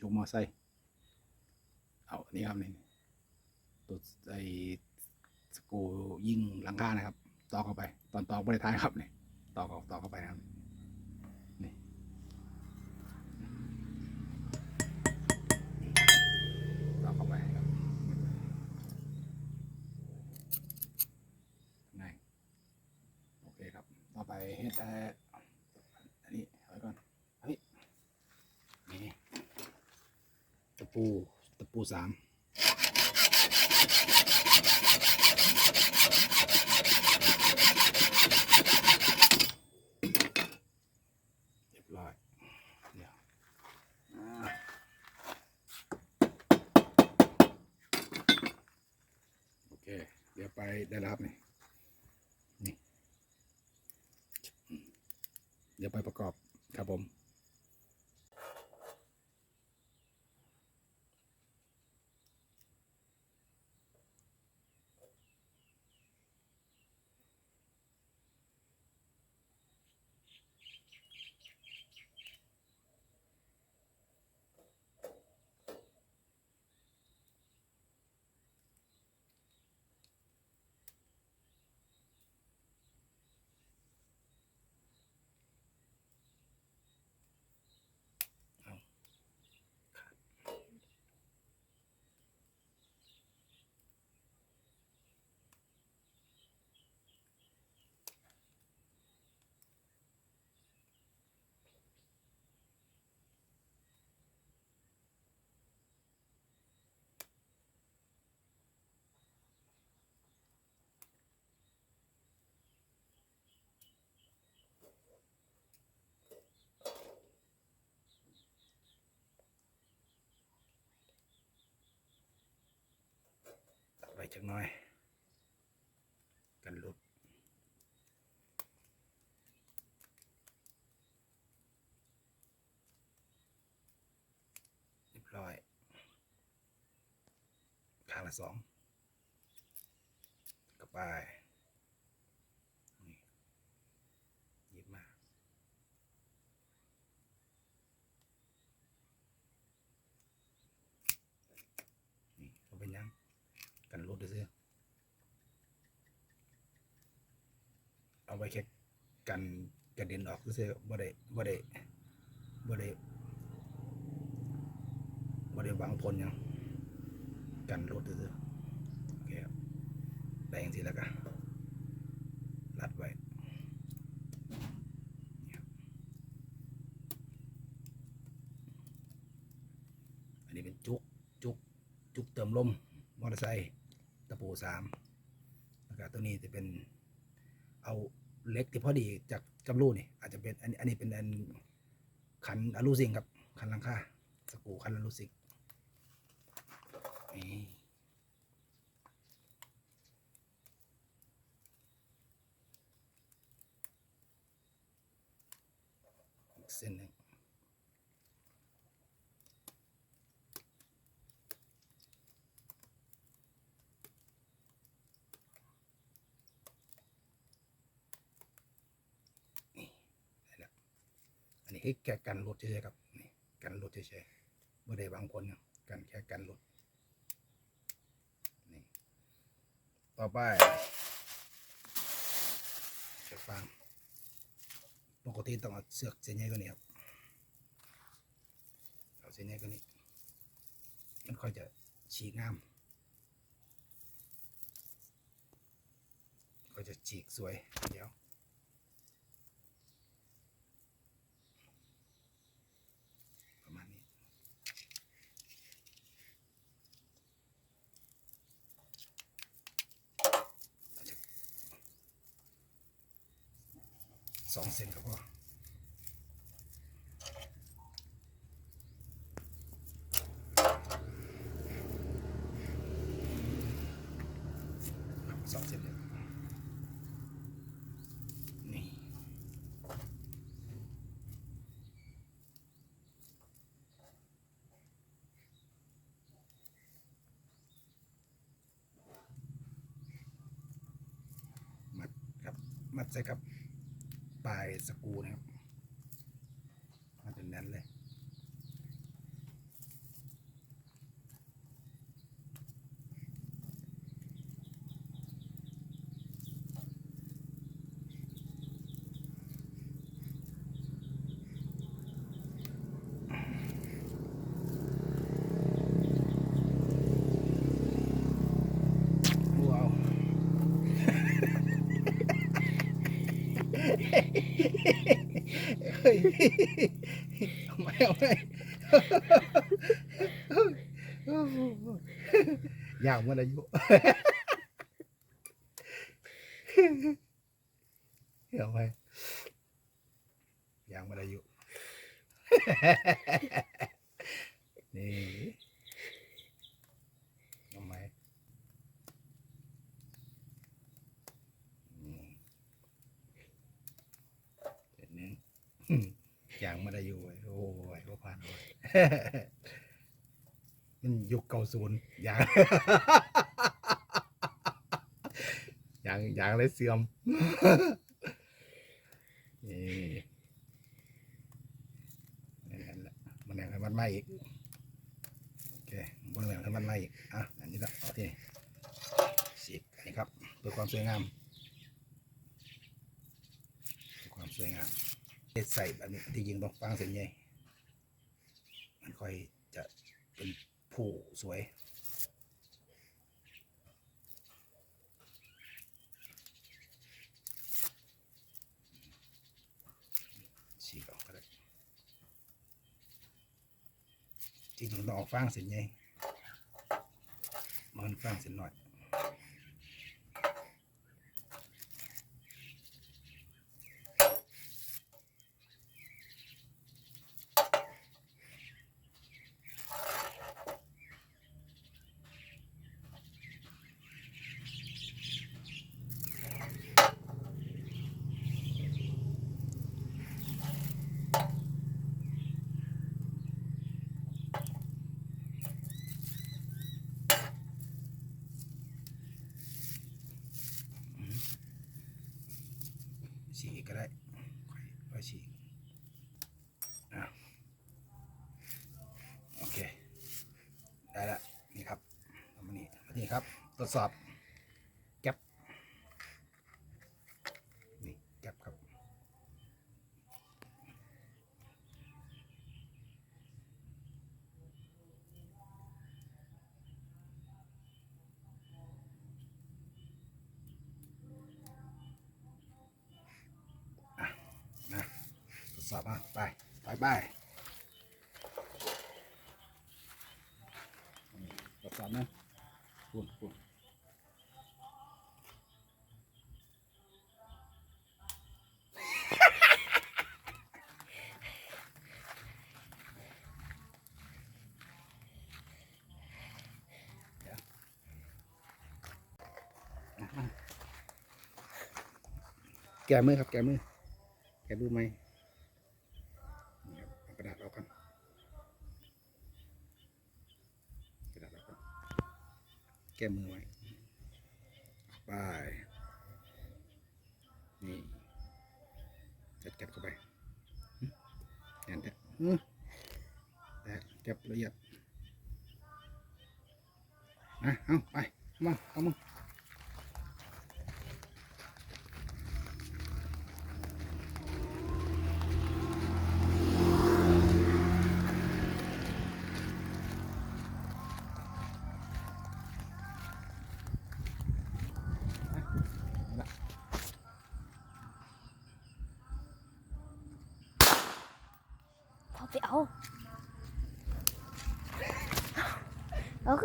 จุกมอไซค์เอานนี้ครับนี่ตัวไอสกูยิงหลังคานะครับ ตอกเข้าไป ตอนตอกบริท้ายครับนี่ตอกออกตอกเข้าไปนะครับนี่ตอกเข้าไปครับไงโอเคครับ ต่อไปเฮ็ดเอ่ออันนี้เอาไว้ก่อนเฮ้ยนี่ตะ ปูตะปูสามเรียบร้อยเดี๋ยวโอเค เดี๋ยวไปได้แล้วครับนี่นี่ เดี๋ยวไปประกอบครับผม จักหน่อย กันลุดเรียบร้อยข้างละสองกระปายนี่หยิบมา นี่เอาเป็นยัง กันรถซื้อๆเอา ไว้แค่กันกระเด็นออกซื้อๆบ่ได้บ่ได้บ่ได้บ่ได้หวังผลยังกันรถซื้อโอเคครับได้อย่างสิแล้วก็รัดไว้อันนี้เป็นจุกจุกจุกเติมลมมอเตอร์ไซค์ตะปูสามแล้วก็ตัวนี้จะเป็นเอา เล็กที่พอดีจากกำรูนี่ อาจจะเป็นอันนี้อันนี้เป็นอันขันอลูซิงครับ ขันหลังคาสกูขันอลูซิงนี่เส้นหนึ่ง นี่ได้แล้วอันนี้ คือแค่กันรถเฉยๆครับนี่กันรถเฉยๆไม่ได้บางคนกันแค่กันรถนี่ต่อไปเชือกฟางปกติต้องเอาเสือกเส้นใหญ่กว่านี้ครับเอาเส้นใหญ่กว่านี้มันค่อยจะฉีกงามก็จะฉีกสวยเดี๋ยว ประมาณนี้ สองเซนก็พอครับสองเซนเลยนี่มัดครับ มัดใส่ครับ ปลายสกูนะครับมันจะแน่นเลย เฮ้ ยเอาไหมเอาไหมยากมันอายุเอาไหมอยากมันอายุนี่เอาไหมอืมเจ็ดหนึง อย่างมาได้อยู่เว้ยโอ้ยก็ผ่านเลยมันยุคเก่าศูนย์อย่างอย่างอย่างเลยเสื่อมนี่นั่นแหละมันแหงให้มันไหมอีกโอเคมันแหงให้มันไหมอีกอะอันนี้ละโอเคสิบนี่ครับเพื่อความสวยงามเพื่อความสวยงาม เฮ็ดใส่แบบนี้ที่จริงต้องฟางเส้นใหญ่มันค่อยจะเป็นผู้สวยฉีกออกก็ได้จริงต้องออกฟางเส้นใหญ่มันฟางเส้นน้อย ฉี ก็ได้ค่อยค่อยฉีกโอเค ได้ละนี่ครับมานี่มานี่ครับ ตรวจสอบ แก๊ปนี่ แก๊ปครับ นะทด สอบอะไปไปไปทดสอบนะคุณคุณแก้มือครับแก้มือแกดูไหมนี่ครับเอากระดาษออกกันกระดาษออกกันแก้มือไว้ไปนี่จัดแก็บเข้าไปหึแอนแตะหึแตะเก็บละเอียดนะเอาไปมาเอามา พอไ